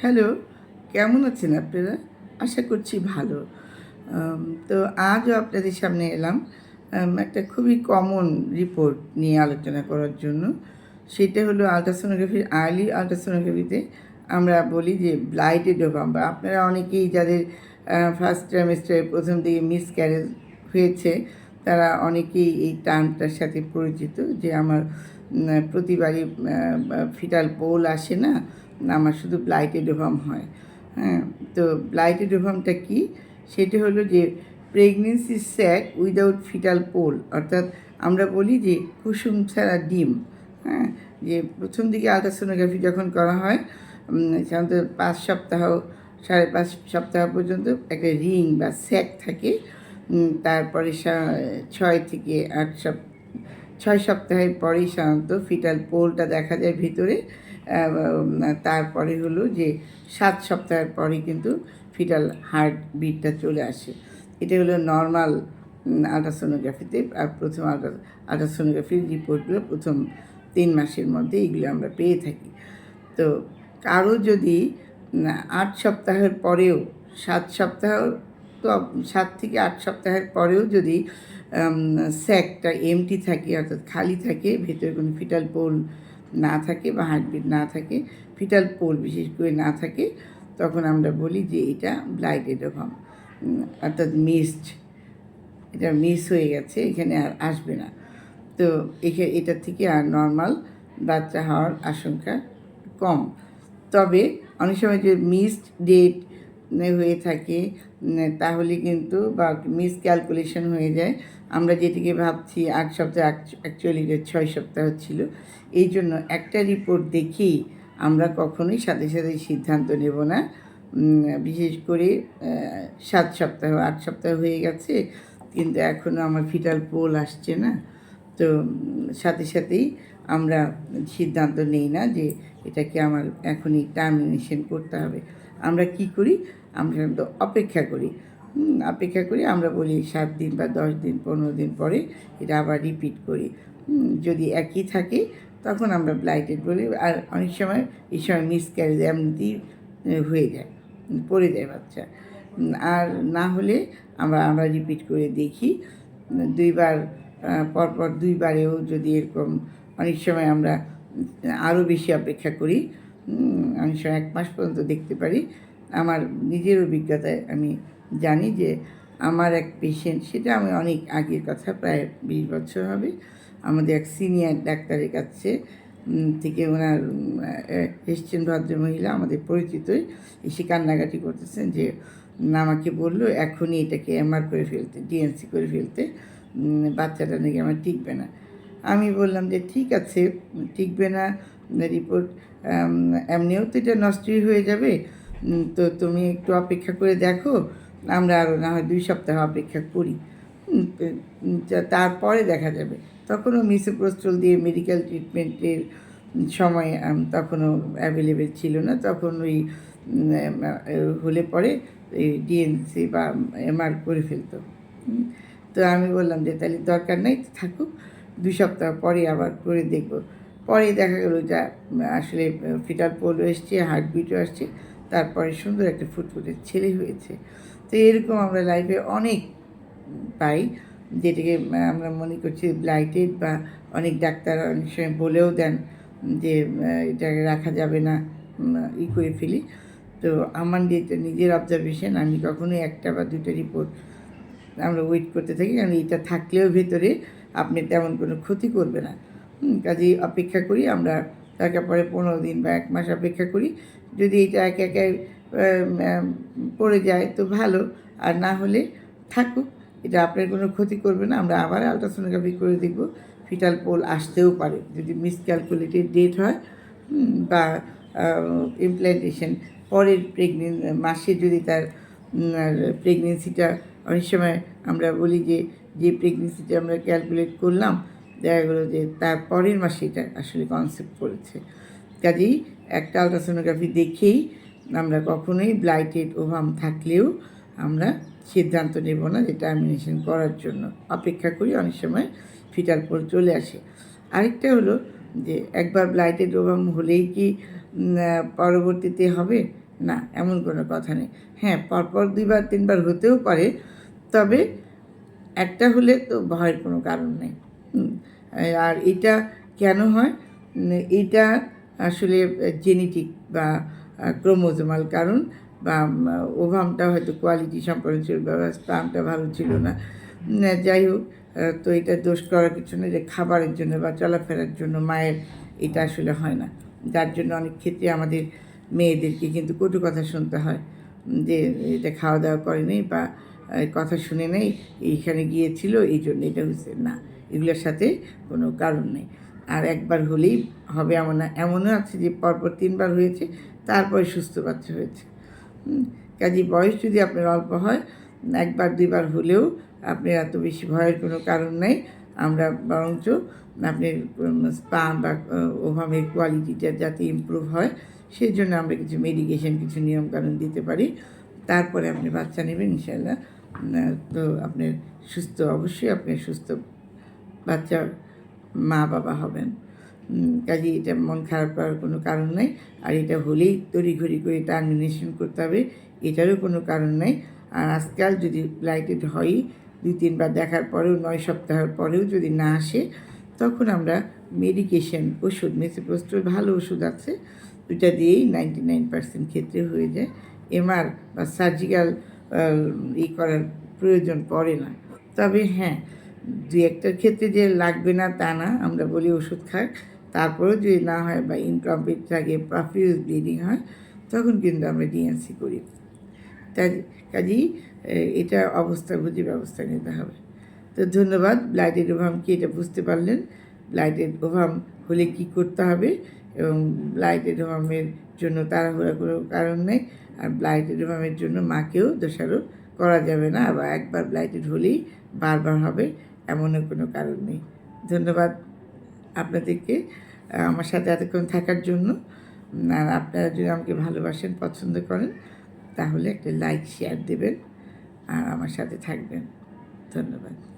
Hello, কেমন আছেন আপনারা? আশা করছি ভালো। তো আজও আপনাদের সামনে এলাম একটা খুবই কমন রিপোর্ট নিয়ে আলোচনা করার জন্য। সেটা হলো আলট্রাসোনোগ্রাফির আর্লি আলট্রাসোনোগ্রাফিতে আমরা বলি যে ব্লাইটেড ওভাম বা, আপনারা অনেকেই যাদের ফার্স্ট ট্রাইমেস্টারে প্রথম দিকে মিস ক্যারেজ হয়েছে, তারা অনেকেই এই টার্মটার সাথে পরিচিত যে আমার প্রতিবারই ফিটাল পোল আসে না, আমার শুধু ব্লাইটেড ওভাম হয়। হ্যাঁ তো ব্লাইটেড ওভামটা কি? সেটা হলো যে pregnancy sac without fetal pole অর্থাৎ আমরা বলি যে কুসুম ছাড়া ডিম। হ্যাঁ যে প্রথম দিকে আলট্রাসোনোগ্রাফি যখন করা হয় সাধারণত পাঁচ সপ্তাহ, সাড়ে পাঁচ সপ্তাহ পর্যন্ত একটা রিং বা স্যাক থাকে। তারপরে ছয় থেকে আট সপ্তাহ ছয় সপ্তাহের পরেই সাধারণত ফিটাল পোলটা দেখা যায় ভিতরে তারপরে হলো যে সাত সপ্তাহের পরে কিন্তু ফিটাল হার্ট বিটটা চলে আসে। এটা হলো নর্মাল আলট্রাসোনোগ্রাফিতে, আর প্রথম আলট্রা, আলট্রাসোনোগ্রাফির রিপোর্টগুলো প্রথম তিন মাসের মধ্যে এগুলো আমরা পেয়ে থাকি। তো কারও যদি আট সপ্তাহের পরেও, সাত সপ্তাহ, তো সাত থেকে আট সপ্তাহের পরেও যদি স্যাকটা এমটি থাকে, অর্থাৎ খালি থাকে, ভেতরে কোনো ফিটাল পোল না থাকে বা হার্টবিট না থাকে ফিটাল পোল বিশেষ করে না থাকে, তখন আমরা বলি যে এটা ব্লাইটেড ওভাম অর্থাৎ মিসড এটা মিস হয়ে গেছে, এখানে আর আসবে না। তো এখানে এটা থেকে আর নর্মাল বাচ্চা হওয়ার আশঙ্কা কম। তবে অনেক সময় যে মিসড ডেট হয়ে থাকে তাহলে কিন্তু বা মিস ক্যালকুলেশন হয়ে যায়। আমরা যেটিকে ভাবছি আট সপ্তাহ অ্যাকচুয়ালি ছয় সপ্তাহ ছিল, এই জন্য একটা রিপোর্ট দেখেই আমরা কখনোই সাথে সাথে সিদ্ধান্ত নেব না। বিশেষ করে সাত সপ্তাহ, আট সপ্তাহ হয়ে গেছে, কিন্তু এখনও আমার ফিটাল পোল আসছে না। তো, সাথে সাথেই আমরা সিদ্ধান্ত নেই না যে এটাকে আমার এখনই টার্মিনেশন করতে হবে। আমরা কি করি? আমরা সাধারণত অপেক্ষা করি। অপেক্ষা করি, আমরা বলি সাত দিন বা দশ দিন, পনেরো দিন পরে এটা আবার রিপিট করি। যদি একই থাকে, তখন আমরা ব্লাইটেড বলি আর অনেক সময় এই সময় মিস ক্যারেজ এমনিতেই হয়ে যায়, পড়ে যায় বাচ্চা। আর না হলে আমরা আমরা রিপিট করে দেখি, দুইবার পরপর দুইবারেও যদি এরকম অনেক সময় আমরা আরও বেশি অপেক্ষা করি অনেক সময় এক মাস পর্যন্ত দেখতে পারি আমার নিজের অভিজ্ঞতায় আমি জানি যে আমার এক পেশেন্ট সেটা আমি অনেক আগের কথা, প্রায় বিশ বছর হবে, আমাদের এক সিনিয়র ডাক্তারের কাছে থেকে ওনার এসছেন ভদ্রমহিলা আমাদের পরিচিতই, এসে কান্নাকাটি করতেছেন যে আমাকে বলল, এখনই এটাকে এমআর করে ফেলতে ডিএনসি করে ফেলতে বাচ্চাটা নাকি আমার টিকবে না। আমি বললাম যে, ঠিক আছে, টিকবে না, রিপোর্ট এমনিও তো এটা নষ্টই হয়ে যাবে তো তুমি একটু অপেক্ষা করে দেখো, আমরা আরও না হয় দুই সপ্তাহ অপেক্ষা করি। তারপরে দেখা যাবে। তখনও মিসোপ্রোস্টল দিয়ে মেডিকেল ট্রিটমেন্টের সময় তখনও অ্যাভেলেবেল ছিল না। তখন ওই হলে পরে ডিএনসি বা এমআর করে ফেলতো। তো আমি বললাম যে, তাহলে দরকার নেই থাকুক। দুই সপ্তাহ পরে আবার করে দেখব। পরে দেখা গেলো যা, আসলে, ফিটার পোলও এসছে, হার্টবিটও আসছে। তারপরে সুন্দর একটা ফুটফুটের ছেলে হয়েছে। তো এরকম আমরা লাইফে অনেক পাই, যেটাকে আমরা মনে করছি ব্লাইটেড বা অনেক ডাক্তার অনেক সময় বলেও দেন যে এটাকে রাখা যাবে না ই করে ফেলি। তো আমার যেটা নিজের অবজারভেশন আমি কখনোই একটা বা দুটো রিপোর্ট আমরা ওয়েট করতে থাকি, কারণ এটা থাকলেও ভেতরে আপনি তেমন কোনো ক্ষতি করবে না। কাজেই অপেক্ষা করি আমরা তারপরে পরে পনেরো দিন বা এক মাস অপেক্ষা করি। যদি এটা একে একে পড়ে যায় তো ভালো। আর না হলে থাকুক, এটা আপনার কোনো ক্ষতি করবে না। আমরা আবার আলট্রাসোনোগ্রাফি করে দেখব ফিটাল পোল আসতেও পারে। যদি মিসক্যালকুলেটেড ডেট হয় বা ইমপ্ল্যান্টেশন পরের প্রেগনেন্ট মাসে যদি তার প্রেগনেন্সিটা অনেক সময় আমরা বলি যে যে প্রেগনেন্সিটা আমরা ক্যালকুলেট করলাম দেখা গেলো যে তার পরের মাসে এটা আসলে কনসেপ্ট করেছে। কাজেই একটা আলট্রাসোনোগ্রাফি দেখেই আমরা কখনোই ব্লাইটেড ওভাম থাকলেও আমরা সিদ্ধান্ত নেব না যে টার্মিনেশন করার জন্য। অপেক্ষা করি অনেক সময় ফিটার পোল চলে আসে। আরেকটা হলো যে একবার ব্লাইটেড ওভাম হলেই কি পরবর্তীতে হবে? না, এমন কোনো কথা নেই। হ্যাঁ পরপর দুইবার, তিনবার হতেও পারে। তবে একটা হলে তো ভয়ের কোনো কারণ নেই। আর এটা কেন হয়? এটা আসলে জেনেটিক বা ক্রোমোজোমাল কারণ বা ওভামটা হয়তো কোয়ালিটি সম্পন্ন ছিল বা স্পামটা ভালো ছিল না। যাই হোক তো এটা দোষ করার কিছু না যে খাবারের জন্য বা চলাফেরার জন্য মায়ের এটা আসলে হয় না। যার জন্য অনেক ক্ষেত্রে আমাদের মেয়েদেরকে কিন্তু কটু কথা শুনতে হয় যে, এটা খাওয়া দাওয়া করেনি বা কথা শুনে নেই, এইখানে গিয়েছিল, এই জন্য এটা হচ্ছে না, এগুলোর সাথে কোনো কারণ নেই। আর একবার হলেই হবে এমন না, এমনও আছে যে পরপর তিনবার হয়েছে, তারপরে সুস্থ বাচ্চা হয়েছে। কাজে বয়স যদি আপনার অল্প হয়, একবার দুইবার হলেও আপনি এত বেশি ভয়ের কোনো কারণ নেই। আমরা বরঞ্চ আপনার স্পাম বা ওভামের কোয়ালিটিটা যাতে ইমপ্রুভ হয়, সেই জন্য আমরা কিছু মেডিকেশন, কিছু নিয়মকানুন দিতে পারি। তারপরে আপনি বাচ্চা নেবেন ইনশাল্লাহ তো আপনার সুস্থ, অবশ্যই আপনি সুস্থ বাচ্চার মা বাবা হবেন কাজে এটা মন খারাপ করার কোনো কারণ নেই। আর এটা হলেই তড়িঘড়ি করে টার্মিনেশন করতে হবে, এটারও কোনো কারণ নেই। আর আজকাল যদি ব্লাইটেড হয়ই দুই, তিনবার দেখার পরেও, নয় সপ্তাহের পরেও যদি না আসে, তখন আমরা মেডিকেশন ওষুধ মেসিপ্রোস্টোর ভালো ওষুধ আছে, ওইটা দিয়েই নাইনটি নাইন পার্সেন্ট ক্ষেত্রে হয়ে যায়। এমআর বা সার্জিক্যাল ই করার প্রয়োজন পড়ে না। তবে হ্যাঁ দু একটার ক্ষেত্রে যে লাগবে না তা না, আমরা বলি ওষুধ খাক। তারপরেও যদি না হয় বা ইনকমপ্লিট থাকে প্রফিউজ ব্লিডিং হয়, তখন কিন্তু আমরা ডিএনসি করি। তাই কাজেই এটা অবস্থা বুঝে ব্যবস্থা নিতে হবে। তো ধন্যবাদ ব্লাইটেড ওভাম কি এটা বুঝতে পারলেন? ব্লাইটেড ওভাম হলে কি করতে হবে? এবং ব্লাইটেড ওভামের জন্য তাড়াহুড়া কোনো কারণ নেই। আর ব্লাইটেড ওভামের জন্য মাকেও দোষারোপ করা যাবে না। আবার একবার ব্লাইটেড হলেই বারবার হবে, এমনও কোনো কারণ নেই। ধন্যবাদ আপনাদেরকে আমার সাথে এতক্ষণ থাকার জন্য। আর আপনারা যদি আমাকে ভালোবাসেন, পছন্দ করেন, তাহলে একটা লাইক শেয়ার দেবেন। আর আমার সাথে থাকবেন। ধন্যবাদ।